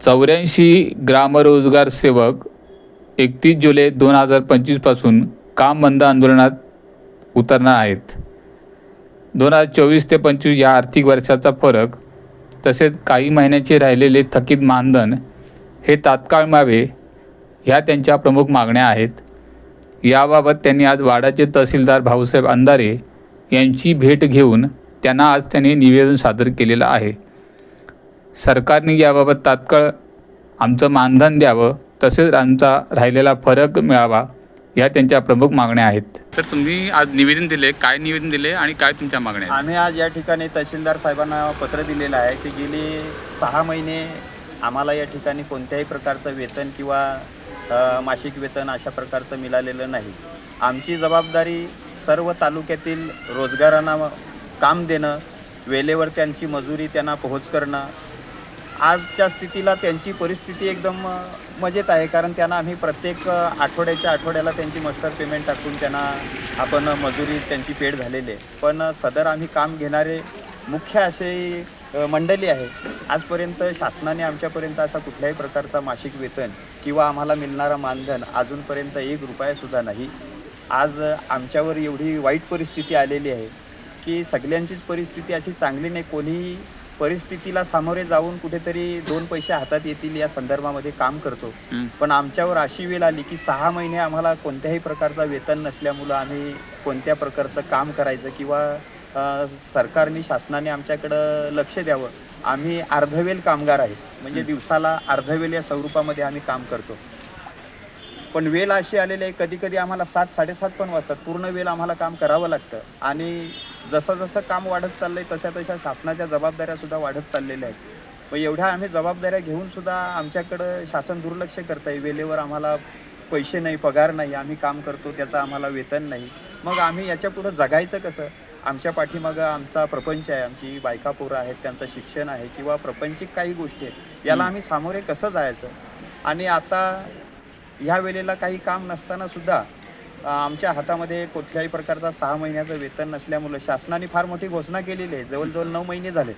चौऱ्याऐंशी ग्रामरोजगार सेवक एकतीस जुलै दोन हजार पंचवीसपासून काम बंद आंदोलनात उतरणार आहेत. दोन हजार चोवीस ते पंचवीस या आर्थिक वर्षाचा फरक तसेच काही महिन्याचे राहिलेले थकीत मानधन हे तात्काळ मिळावे ह्या त्यांच्या प्रमुख मागण्या आहेत. याबाबत त्यांनी आज वाडाचे तहसीलदार भाऊसाहेब अंधारे यांची भेट घेऊन त्यांना आज त्यांनी निवेदन सादर केलेलं आहे. सरकारने याबाबत तात्काळ आमचं मानधन द्यावं तसेच आमचा राहिलेला फरक मिळावा या त्यांच्या प्रमुख मागण्या आहेत. तर तुम्ही आज निवेदन दिले काय निवेदन दिले आणि काय तुमच्या मागण्या आम्ही आज या ठिकाणी तहसीलदार साहेबांना पत्र दिलेलं आहे की गेली सहा महिने आम्हाला या ठिकाणी कोणत्याही प्रकारचं वेतन किंवा मासिक वेतन अशा प्रकारचं मिळालेलं नाही. आमची जबाबदारी सर्व तालुक्यातील रोजगारांना काम देणं वेळेवर त्यांची मजुरी त्यांना पोहोच करणं आजच्या स्थितीला त्यांची परिस्थिती एकदम मजेत आहे. कारण त्यांना आम्ही प्रत्येक आठवड्याच्या आठवड्याला त्यांची मस्टर पेमेंट टाकून त्यांना आपण मजुरी त्यांची पेड झालेली आहे. पण सदर आम्ही काम घेणारे मुख्य असे मंडळी आहे आजपर्यंत शासनाने आमच्यापर्यंत असा कुठल्याही प्रकारचा मासिक वेतन किंवा आम्हाला मिळणारा मानधन अजूनपर्यंत एक रुपयासुद्धा नाही. आज आमच्यावर एवढी वाईट परिस्थिती आलेली आहे की सगळ्यांचीच परिस्थिती अशी चांगली नाही. कोणीही परिस्थितीला सामोरे जाऊन कुठेतरी दोन पैसे हातात येतील या संदर्भामध्ये काम करतो. पण आमच्यावर अशी वेळ आली की सहा महिने आम्हाला कोणत्याही प्रकारचा वेतन नसल्यामुळं आम्ही कोणत्या प्रकारचं काम करायचं किंवा सरकारने शासनाने आमच्याकडं लक्ष द्यावं. आम्ही अर्धवेल कामगार आहेत. म्हणजे दिवसाला अर्धवेल या स्वरूपामध्ये आम्ही काम करतो. पण वेळ अशी आलेली आहे कधी कधी आम्हाला सात साडेसात पण वाजतात. पूर्ण वेळ आम्हाला काम करावं लागतं. आणि जसं जसं काम वाढत चाललंय तशा तशा शासनाच्या जबाबदाऱ्या सुद्धा वाढत चाललेल्या आहेत. मग एवढ्या आम्ही जबाबदाऱ्या घेऊन सुद्धा आमच्याकडं शासन दुर्लक्ष करत आहे वेळेवर आम्हाला पैसे नाही पगार नाही आम्ही काम करतो त्याचं आम्हाला वेतन नाही. मग आम्ही याच्या पुढं जगायचं कसं? आमच्या पाठीमागं आमचा प्रपंच आहे आमची बायका पोरं आहेत त्यांचं शिक्षण आहे किंवा प्रपंचिक काही गोष्टी आहेत याला आम्ही सामोरे कसं जायचं? आणि आता ह्या वेळेला काही काम नसताना सुद्धा आमच्या हातामध्ये कुठल्याही प्रकारचा सहा महिन्याचं वेतन नसल्यामुळं शासनाने फार मोठी घोषणा केलेली आहे. जवळजवळ नऊ महिने झाले.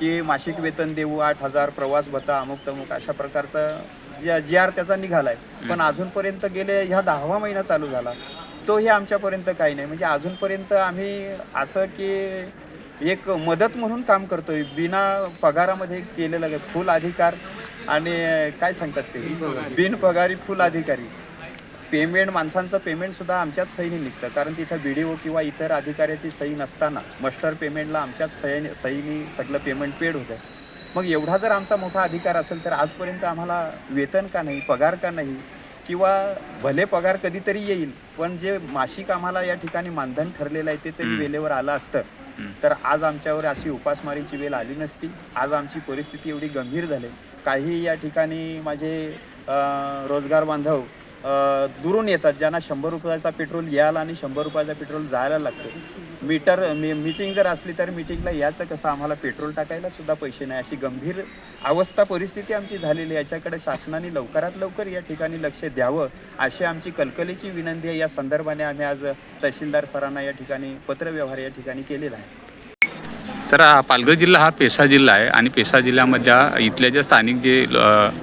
की मासिक वेतन देऊ आठ हजार प्रवास भत्ता अमुक तमुक अशा प्रकारचा जी जी आर त्याचा निघालाय. पण अजूनपर्यंत गेले ह्या दहावा महिना चालू झाला. तोही आमच्यापर्यंत काही नाही. म्हणजे अजूनपर्यंत आम्ही असं की एक मदत म्हणून काम करतोय. बिना पगारामध्ये केलेलं. फुल अधिकार आणि काय सांगतात ते? बिन पगारी फुल अधिकारी. पेमेंट माणसांचं पेमेंट सुद्धा आमच्याच सहीने निघतं. कारण तिथं बी डी ओ किंवा इतर अधिकाऱ्याची सही नसताना मस्टर पेमेंटला आमच्याच सही सहीने सगळं पेमेंट पेड होतं. मग एवढा जर आमचा मोठा अधिकार असेल तर आजपर्यंत आम्हाला वेतन का नाही पगार का नाही किंवा भले पगार कधीतरी येईल पण जे मासिक आम्हाला या ठिकाणी मानधन ठरलेलं आहे ते तरी वेळेवर आलं असतं. तर आज आमच्यावर अशी उपासमारीची वेळ आली नसती. आज आमची परिस्थिती एवढी गंभीर झाली. काही या ठिकाणी माझे रोजगार बांधव दुरून येतात ज्यांना शंभर रुपयाचा पेट्रोल यायला आणि शंभर रुपयाचा पेट्रोल जायला लागतं. मीटर मी मीटिंग जर असली तर मीटिंगला याचं कसं? आम्हाला पेट्रोल टाकायला सुद्धा पैसे नाही. अशी गंभीर अवस्था परिस्थिती आमची झालेली आहे. याच्याकडे शासनाने लवकरात लवकर या ठिकाणी लक्ष द्यावं अशी आमची कलकलीची विनंती आहे. या संदर्भाने आम्ही आज तहसीलदार सरांना या ठिकाणी पत्रव्यवहार या ठिकाणी केलेला आहे. तर पालघर जिल्हा हा पेसा जिल्हा आहे आणि पेसा जिल्ह्यामधल्या इथल्या ज्या स्थानिक जे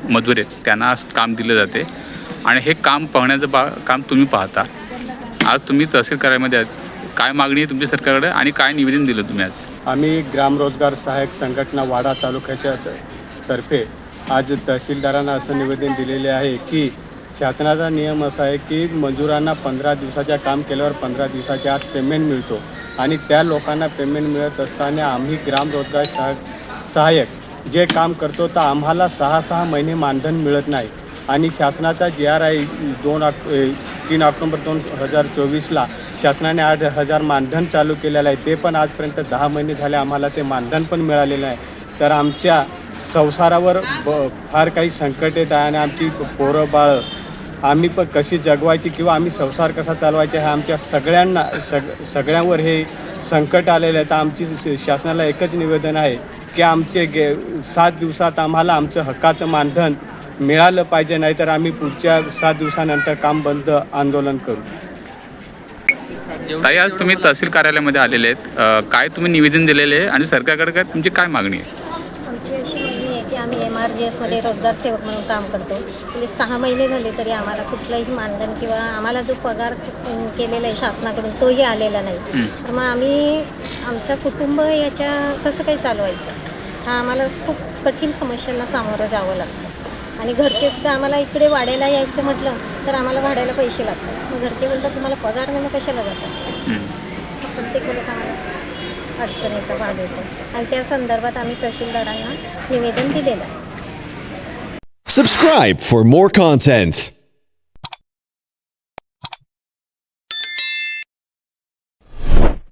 मजूर आहेत त्यांना काम दिलं जाते. आणि हे काम पाहण्याचं बा काम तुम्ही पाहता. आज तुम्ही तहसील कार्यामध्ये आहात. काय मागणी आहे तुमच्या सरकारकडे आणि काय निवेदन दिलं तुम्ही आज? आम्ही ग्रामरोजगार सहाय्यक संघटना वाडा तालुक्याच्या त- तर्फे आज तहसीलदारांना असं निवेदन दिलेले आहे की शासनाचा नियम असा आहे की मजुरांना पंधरा दिवसाच्या काम केल्यावर पंधरा दिवसाच्या आत पेमेंट मिळतो. आणि त्या लोकांना पेमेंट मिळत असताना आम्ही ग्रामरोजगार सहायक सहाय्यक जे काम करतो तर आम्हाला सहा सहा महिने मानधन मिळत नाही. आणि शासनाचा जी आर आय दोन ऑक्ट ए, तीन ऑक्टोबर दोन हजार चोवीसला शासनाने आठ हजार मानधन चालू केलेलं आहे. ते पण आजपर्यंत दहा महिने झाले आम्हाला ते मानधन पण मिळालेलं आहे. तर आमच्या संसारावर ब फार काही संकट येत आहे आणि आमची पोरं बाळं आम्ही पण कशी जगवायची किंवा आम्ही संसार कसा चालवायचा हे आमच्या सगळ्यांना सग सगळ्यांवर हे संकट आलेलं आहे. तर आमची शासनाला एकच निवेदन आहे की आमचे गे सात दिवसात आम्हाला आमचं हक्काचं मानधन मिळालं पाहिजे नाहीतर आम्ही पुढच्या सात दिवसानंतर काम बंद आंदोलन करू. ताई आज तुम्ही तहसील कार्यालयामध्ये आलेले आहेत. काय तुम्ही निवेदन दिलेले आहे? आणि सरकारकडे काय तुमची काय मागणी आहे? आमची अशी मागणी आहे की आम्ही एम आर जी एसमध्ये रोजगार सेवक म्हणून काम करतो. म्हणजे सहा महिने झाले तरी आम्हाला कुठलंही मानधन किंवा आम्हाला जो पगार केलेला आहे शासनाकडून तोही आलेला नाही. तर मग आम्ही आमचं कुटुंब याच्या कसं काही चालवायचं? हा आम्हाला खूप कठीण समस्यांना सामोरं जावं लागतं. आणि घरचे सुद्धा आम्हाला इकडे वाड्याला यायचं म्हटलं तर आम्हाला भाड्याला पैसे लागतात. मग घरचे म्हणतात तुम्हाला पगार म्हणून कशाला जातात प्रत्येक वेळेस आम्हाला अडचणीचा भाग येतो. आणि त्या संदर्भात आम्ही तहसीलदारांना निवेदन दिलेलं आहे. Subscribe for more content.